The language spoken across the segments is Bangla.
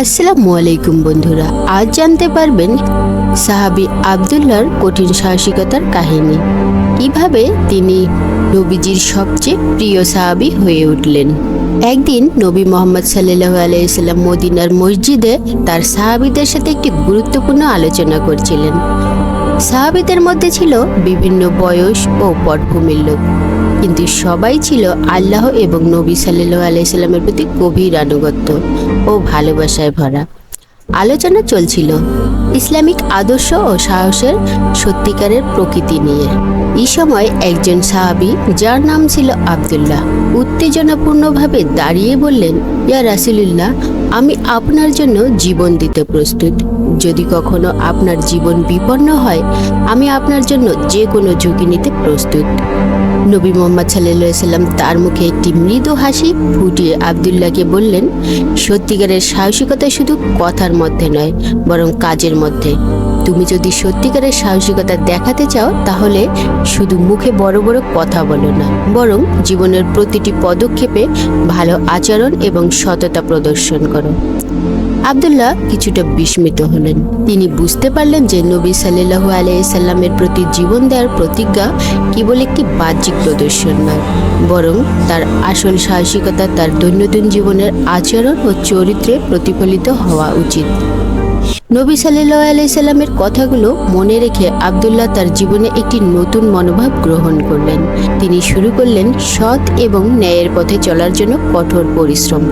আসসালামু আলাইকুম বন্ধুরা, আজ জানতে পারবেন সাহাবি আবদুল্লাহর কঠিন সাহসিকতার কাহিনী। কীভাবে তিনি নবীজির সবচেয়ে প্রিয় সাহাবি হয়ে উঠলেন। একদিন নবী মোহাম্মদ সাল্লাহ আলাইসাল্লাম মদিনার মসজিদে তার সাহাবিদের সাথে একটি গুরুত্বপূর্ণ আলোচনা করছিলেন। সাহাবিদের মধ্যে ছিল বিভিন্ন বয়স ও পটভূমির লোক। কিন্তু সবাই ছিল আল্লাহ এবং নবী সাল্লাহ আলাইসাল্লামের প্রতি গভীর আনুগত্য ও ভালোবাসায় ভরা। আলোচনা চলছিল ইসলামিক আদর্শ ও সাহসের সত্যিকারের প্রকৃতি নিয়ে। এই সময় একজন সাহাবি, যার নাম ছিল আবদুল্লাহ, উত্তেজনাপূর্ণভাবে দাঁড়িয়ে বললেন, ইয়া রাসুলুল্লাহ আমি আপনার জন্য জীবন দিতে প্রস্তুত। যদি কখনো আপনার জীবন বিপন্ন হয়, আমি আপনার জন্য যে কোনো ঝুঁকি নিতে প্রস্তুত। নবী মোহাম্মদ সাল্লাম তার মুখে একটি মৃদু হাসি ফুটিয়ে আবদুল্লাহকে বললেন, সত্যিকারের সাহসিকতা শুধু কথার মধ্যে নয়, বরং কাজের মধ্যে। তুমি যদি সত্যিকারের সাহসিকতা দেখাতে চাও, তাহলে শুধু মুখে বড় বড় কথা বলো না। বরং জীবনের প্রতিটি পদক্ষেপে ভালো আচরণ এবং সততা প্রদর্শন করো। আবদুল্লাহ কিছুটা বিস্মিত হলেন। তিনি বুঝতে পারলেন যে নবী সাল্লাহু আলাইসাল্লামের প্রতি জীবন দেওয়ার প্রতিজ্ঞা কেবল একটি বাহ্যিক প্রদর্শন নয়, বরং তার আসল সাহসিকতা তার দৈনন্দিন জীবনের আচরণ ও চরিত্রে প্রতিফলিত হওয়া উচিত। নবী সাল্লাহ আলাইসাল্লামের কথাগুলো মনে রেখে আবদুল্লাহ তার জীবনে একটি নতুন মনোভাব গ্রহণ করলেন। তিনি শুরু করলেন সৎ এবং ন্যায়ের পথে চলার জন্য কঠোর পরিশ্রম।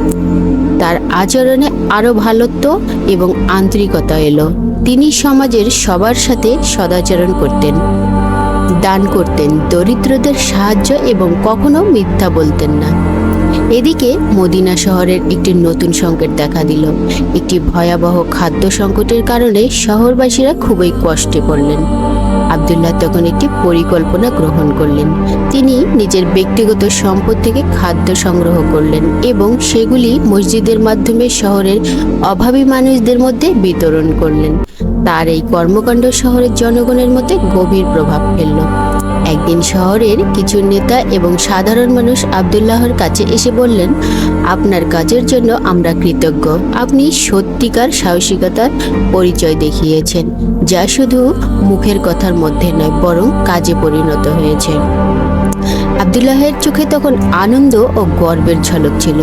তার আচরণে আরও ভালত্ব এবং আন্তরিকতা এলো। তিনি সমাজের সবার সাথে সদাচরণ করতেন। দান করতেন, দরিদ্রদের সাহায্য এবং কখনো মিথ্যা বলতেন না। এদিকে মদিনা শহরের একটি নতুন সংকট দেখা দিল। একটি ভয়াবহ খাদ্য সংকটের কারণে শহরবাসীরা খুবই কষ্টে পড়লেন। আবদুল্লাহ তখন একটি পরিকল্পনা গ্রহণ করলেন। তিনি নিজের ব্যক্তিগত সম্পদ থেকে খাদ্য সংগ্রহ করলেন এবং সেগুলি মসজিদের মাধ্যমে শহরের অভাবী মানুষদের মধ্যে বিতরণ করলেন। তার এই কর্মকাণ্ড শহরের জনগণের মধ্যে গভীর প্রভাব ফেলল। একদিন শহরের কিছু নেতা এবং সাধারণ মানুষ আবদুল্লাহর কাছে এসে বললেন, আপনার কাজের জন্য আমরা কৃতজ্ঞ। আপনি সত্যিকার সাহসিকতার পরিচয় দেখিয়েছেন, যা শুধু মুখের কথার মধ্যে নয়, বরং কাজে পরিণত হয়েছে। আবদুল্লাহের চোখে তখন আনন্দ ও গর্বের ঝলক ছিল।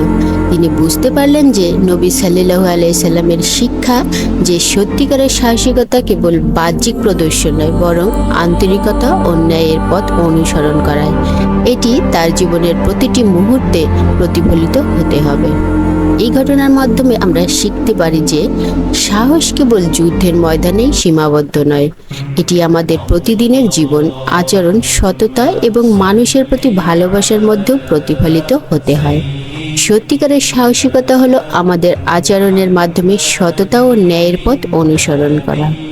তিনি বুঝতে পারলেন যে নবী সাল্লু আলাইসাল্লামের শিক্ষা যে সত্যিকারের সাহসিকতা কেবল বাহ্যিক প্রদর্শন নয়, বরং আন্তরিকতা ও ন্যায়ের পথ অনুসরণ করায়। এটি তার জীবনের প্রতিটি মুহূর্তে প্রতিফলিত হতে হবে। এই ঘটনার মাধ্যমে আমরা শিখতে পারি যে সাহস কেবল যুদ্ধের ময়দানেই সীমাবদ্ধ নয়। এটি আমাদের প্রতিদিনের জীবন, আচরণ, সততা এবং মানুষের প্রতি ভালোবাসার মধ্যেও প্রতিফলিত হতে হয়। সত্যিকারের সাহসিকতা হলো আমাদের আচরণের মাধ্যমে সততা ও ন্যায়ের পথ অনুসরণ করা।